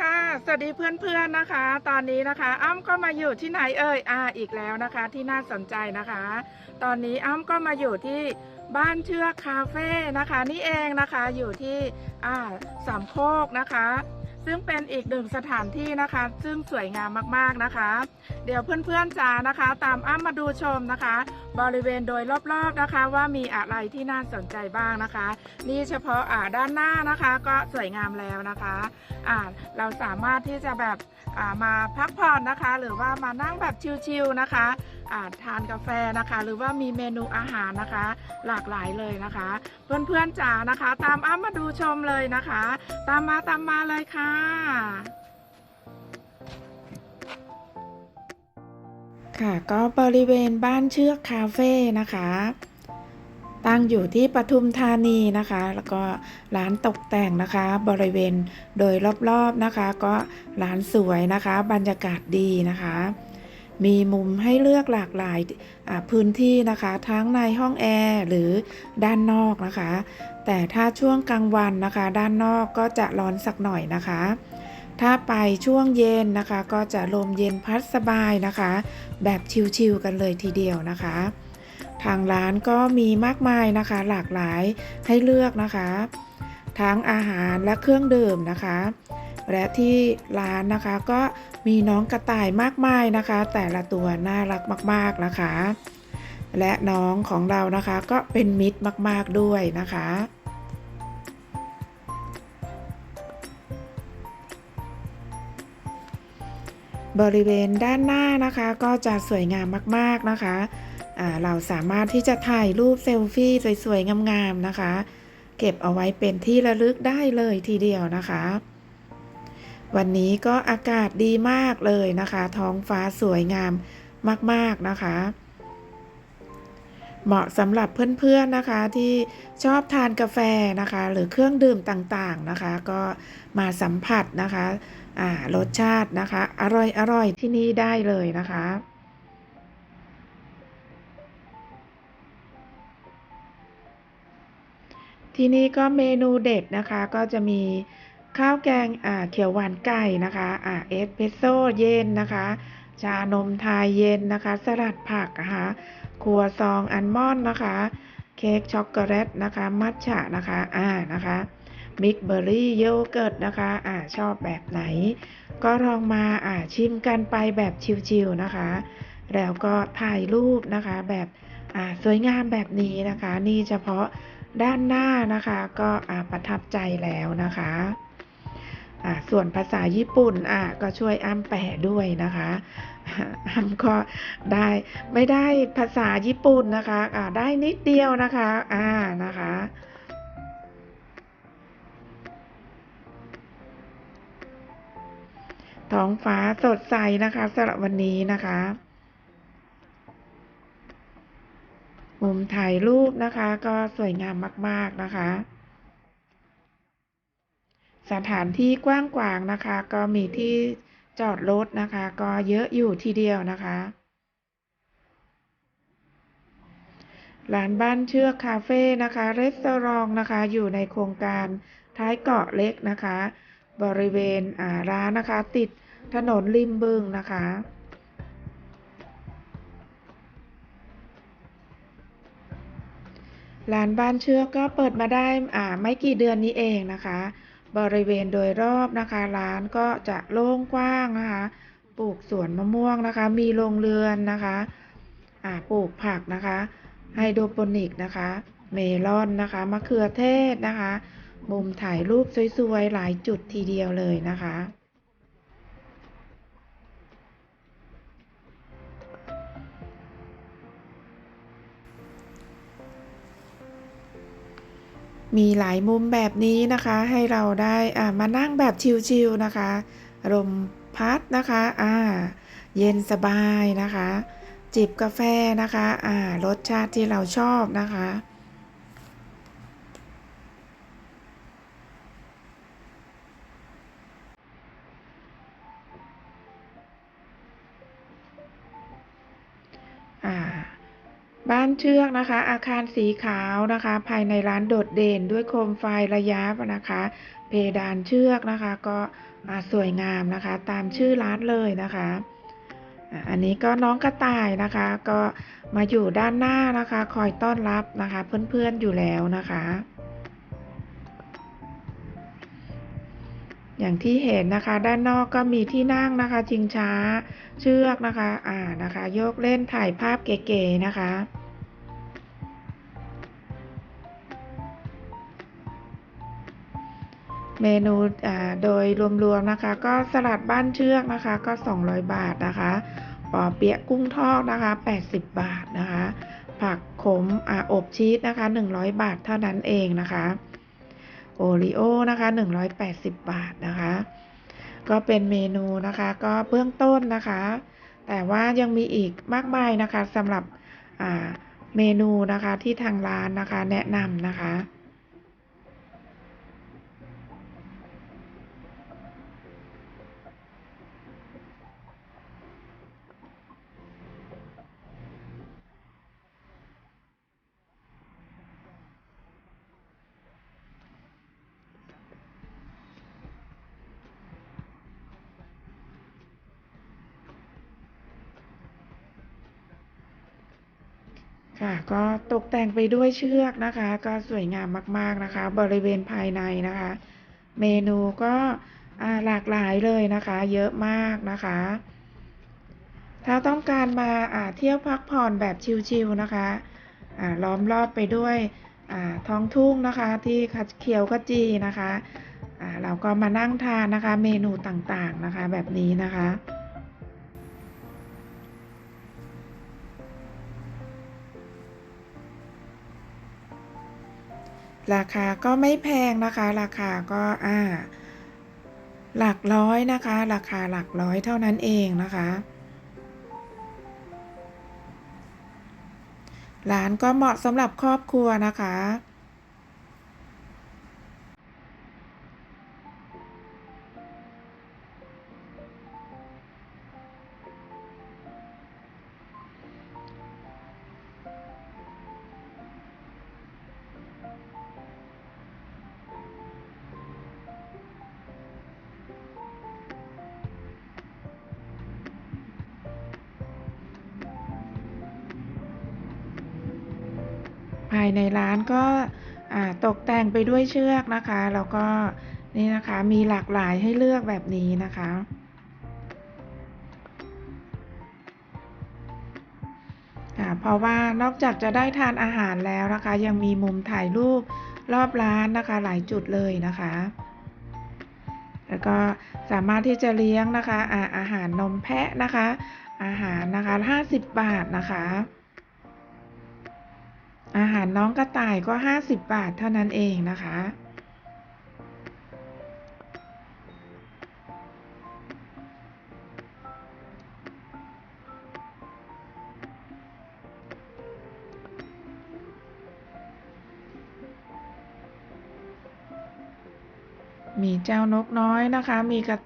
ค่ะ สวัสดีเพื่อนๆนะคะ ตอนนี้นะคะ อ้ำก็มาอยู่ที่ไหนเอ่ยอ่าอีกแล้วนะคะ ที่น่าสนใจนะคะ ตอนนี้อ้ำก็มาอยู่ที่บ้านเชือกคาเฟ่นะคะ นี่เองนะคะอยู่ที่อ่าสามโคกนะคะ ซึ่งเป็นอีกหนึ่งสถานที่นะคะ ซึ่งสวยงามมากๆนะคะ เดี๋ยวเพื่อนๆจ๋านะคะ ตามอ้ำมาดูชมนะคะ บริเวณโดยรอบๆนะคะ ว่ามีอะไรที่น่าสนใจบ้างนะคะ นี่เฉพาะอ่าด้านหน้านะคะ ก็สวยงามแล้วนะคะอ่าเราสามารถที่จะแบบอ่ามาพักผ่อนนะคะ หรือว่ามานั่งแบบชิลๆนะคะ ทานกาแฟนะคะ หรือว่ามีเมนูอาหารนะคะ หลากหลายเลยนะคะ เพื่อนๆจ๋านะคะ ตามอ้ำมาดูชมเลยนะคะ ตามมาตามมาเลยค่ะค่ะก็บริเวณบ้านเชือกคาเฟ่นะคะ ตั้งอยู่ที่ปทุมธานีนะคะ แล้วก็ร้านตกแต่งนะคะ บริเวณโดยรอบๆนะคะ ก็ร้านสวยนะคะ บรรยากาศดีนะคะ มีมุมให้เลือกหลากหลายพื้นที่นะคะ ทั้งในห้องแอร์หรือด้านนอกนะคะ แต่ถ้าช่วงกลางวันนะคะ ด้านนอกก็จะร้อนสักหน่อยนะคะ ถ้าไปช่วงเย็นนะคะ ก็จะลมเย็นพัดสบายนะคะ แบบชิลๆกันเลยทีเดียวนะคะ ทางร้านก็มีมากมายนะคะ หลากหลายให้เลือกนะคะ ทั้งอาหารและเครื่องดื่มนะคะ และที่ร้านนะคะก็มีน้องกระต่ายมากมายนะคะ แต่ละตัวน่ารักมาก ๆนะคะ และน้องของเรานะคะก็เป็นมิตรมาก ๆด้วยนะคะบริเวณด้านหน้านะคะก็จะสวยงามมากๆนะคะเราสามารถที่จะถ่ายรูปเซลฟี่สวยๆงามๆนะคะ เก็บเอาไว้เป็นที่ระลึกได้เลยทีเดียวนะคะ วันนี้ก็อากาศดีมากเลยนะคะ ท้องฟ้าสวยงามมาก ๆ นะคะ เหมาะสำหรับเพื่อน ๆ นะคะที่ชอบทานกาแฟนะคะ หรือเครื่องดื่มต่างๆนะคะ ก็มาสัมผัสนะคะอ่ารสชาตินะคะ อร่อยอร่อยที่นี่ได้เลยนะคะที่นี่ก็เมนูเด็ดนะคะก็จะมี ข้าวแกงอ่าเขียวหวานไก่นะคะอ่าเอสเปรสโซ่เย็นนะคะ ชานมไทยเย็นนะคะ สลัดผักนะคะครัวซองอัลมอนด์นะคะ เค้กช็อกโกแลตนะคะ มัทฉะนะคะอ่านะคะมิกเบอร์รี่โยเกิร์ตนะคะอ่าชอบแบบไหน ก็ลองมาอ่าชิมกันไปแบบชิลๆนะคะ แล้วก็ถ่ายรูปนะคะแบบอ่าสวยงามแบบนี้นะคะ นี่เฉพาะด้านหน้านะคะ ก็อ่าประทับใจแล้วนะคะ อ่าส่วนภาษาญี่ปุ่นอ่าก็ช่วยอ้ำแปลด้วยนะคะอ้ำก็ได้ไม่ได้ภาษาญี่ปุ่นนะคะอ่าได้นิดเดียวนะคะอ่านะคะท้องฟ้าสดใสนะคะสำหรับวันนี้นะคะมุมถ่ายรูปนะคะ ก็สวยงามมาก ๆ นะคะ สถานที่กว้างขวางนะคะ ก็มีที่จอดรถนะคะ ก็เยอะอยู่ทีเดียวนะคะร้านบ้านเชือกคาเฟ่นะคะรีสอร์ทนะคะ อยู่ในโครงการท้ายเกาะเล็กนะคะ บริเวณร้านนะคะ ติดถนนริมบึงนะคะ ร้านบ้านเชือกก็เปิดมาได้อ่าไม่กี่เดือนนี้เองนะคะ บริเวณโดยรอบนะคะ ร้านก็จะโล่งกว้างนะคะ ปลูกสวนมะม่วงนะคะ มีโรงเรือนนะคะอ่าปลูกผักนะคะไฮโดรโปนิกนะคะ เมลอนนะคะมะเขือเทศนะคะ มุมถ่ายรูปสวยๆ หลายจุดทีเดียวเลยนะคะ มีหลายมุมแบบนี้นะคะ ให้เราได้อ่ามานั่งแบบชิลๆนะคะลมพัดนะคะอ่าเย็นสบายนะคะ จิบกาแฟนะคะอ่ารสชาติที่เราชอบนะคะ บ้านเชือกนะคะ อาคารสีขาวนะคะ ภายในร้านโดดเด่นด้วยโคมไฟระยับนะคะ เพดานเชือกนะคะ ก็สวยงามนะคะ ตามชื่อร้านเลยนะคะ อันนี้ก็น้องกระต่ายนะคะ ก็มาอยู่ด้านหน้านะคะ คอยต้อนรับนะคะ เพื่อนๆอยู่แล้วนะคะ อย่างที่เห็นนะคะด้านนอกก็มีที่นั่งนะคะชิงช้า เชือกนะคะอ่านะคะ โยกเล่นถ่ายภาพเก๋ๆนะคะ เมนูอ่าโดยรวมๆนะคะ ก็สลัดบ้านเชือกนะคะ ก็ 200 บาทนะคะปอเปี๊ยะกุ้งทอดนะคะ 80 บาทนะคะ ผักขมออบชีสนะคะ 100 บาทเท่านั้นเองนะคะ โอริโอนะคะ 180 บาทนะคะ ก็เป็นเมนูนะคะก็เบื้องต้นนะคะ แต่ว่ายังมีอีกมากมายนะคะสำหรับเมนูนะคะที่ทางร้านนะคะแนะนำนะคะ ค่ะก็ตกแต่งไปด้วยเชือกนะคะ ก็สวยงามมาก ๆนะคะ บริเวณภายในนะคะ เมนูก็หลากหลายเลยนะคะ เยอะมากนะคะ ถ้าต้องการมาเที่ยวพักผ่อนแบบชิลๆนะคะล้อมรอบไปด้วยท้องทุ่งนะคะที่เขียวขจีนะคะเราก็มานั่งทานนะคะ เมนูต่างๆนะคะ แบบนี้นะคะ ราคาก็ไม่แพงนะคะ ราคาก็อ่า หลักร้อยนะคะ ราคาหลักร้อยเท่านั้นเองนะคะ ร้านก็เหมาะสำหรับครอบครัวนะคะายในร้านก็ตกแต่งไปด้วยเชือกนะคะแล้วก็นี่นะคะมีหลากหลายให้เลือกแบบนี้นะคะค่ะเพราะว่านอกจากจะได้ทานอาหารแล้วนะคะ ยังมีมุมถ่ายรูปรอบร้านนะคะหลายจุดเลยนะคะ แล้วก็สามารถที่จะเลี้ยงนะคะอาอาหารนมแพะนะคะ อาหารนะคะ 50 บาทนะคะ อาหารน้องกระต่ายก็ 50 บาทเท่านั้นเองนะคะ มีเจ้านกน้อยนะคะ มีกระ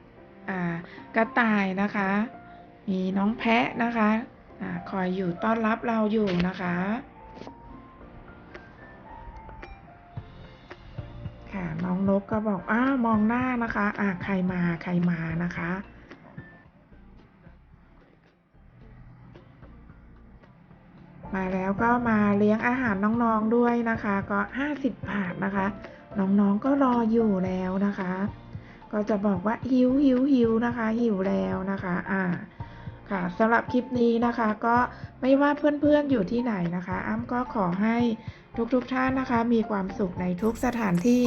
อ่ากระต่ายนะคะ มีน้องแพะนะคะอาคอยอยู่ต้อนรับเราอยู่นะคะ ค่ะน้องนกก็บอกอ้ามองหน้านะคะอ่าใครมาใครมานะคะมาแล้วก็มาเลี้ยงอาหารน้องๆด้วยนะคะ ก็ 50 บาทนะคะ น้องๆก็รออยู่แล้วนะคะ ก็จะบอกว่าหิวหิวหิวนะคะ หิวแล้วนะคะ อ่า ค่ะสำหรับคลิปนี้นะคะก็ไม่ว่าเพื่อนๆอยู่ที่ไหนนะคะ อ้ำก็ขอให้ทุกๆท่านนะคะ มีความสุขในทุกสถานที่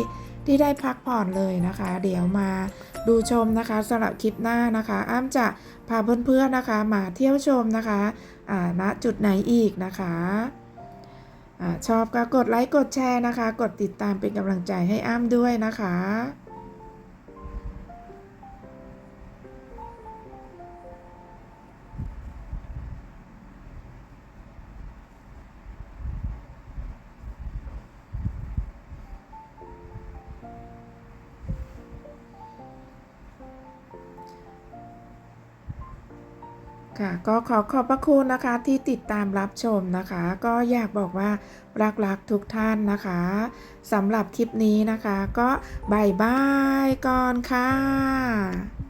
ที่ได้พักผ่อนเลยนะคะ เดี๋ยวมาดูชมนะคะสำหรับคลิปหน้านะคะ อ้ำจะพาเพื่อนๆนะคะ มาเที่ยวชมนะคะอ่าณจุดไหนอีกนะคะอชอบก็กดไลค์กดแชร์นะคะ กดติดตามเป็นกำลังใจให้อ้ำด้วยนะคะ ค่ะก็ขอขอบพระคุณนะคะที่ติดตามรับชมนะคะ ก็อยากบอกว่ารักๆทุกท่านนะคะสำหรับคลิปนี้นะคะ ก็บายบายก่อนค่ะ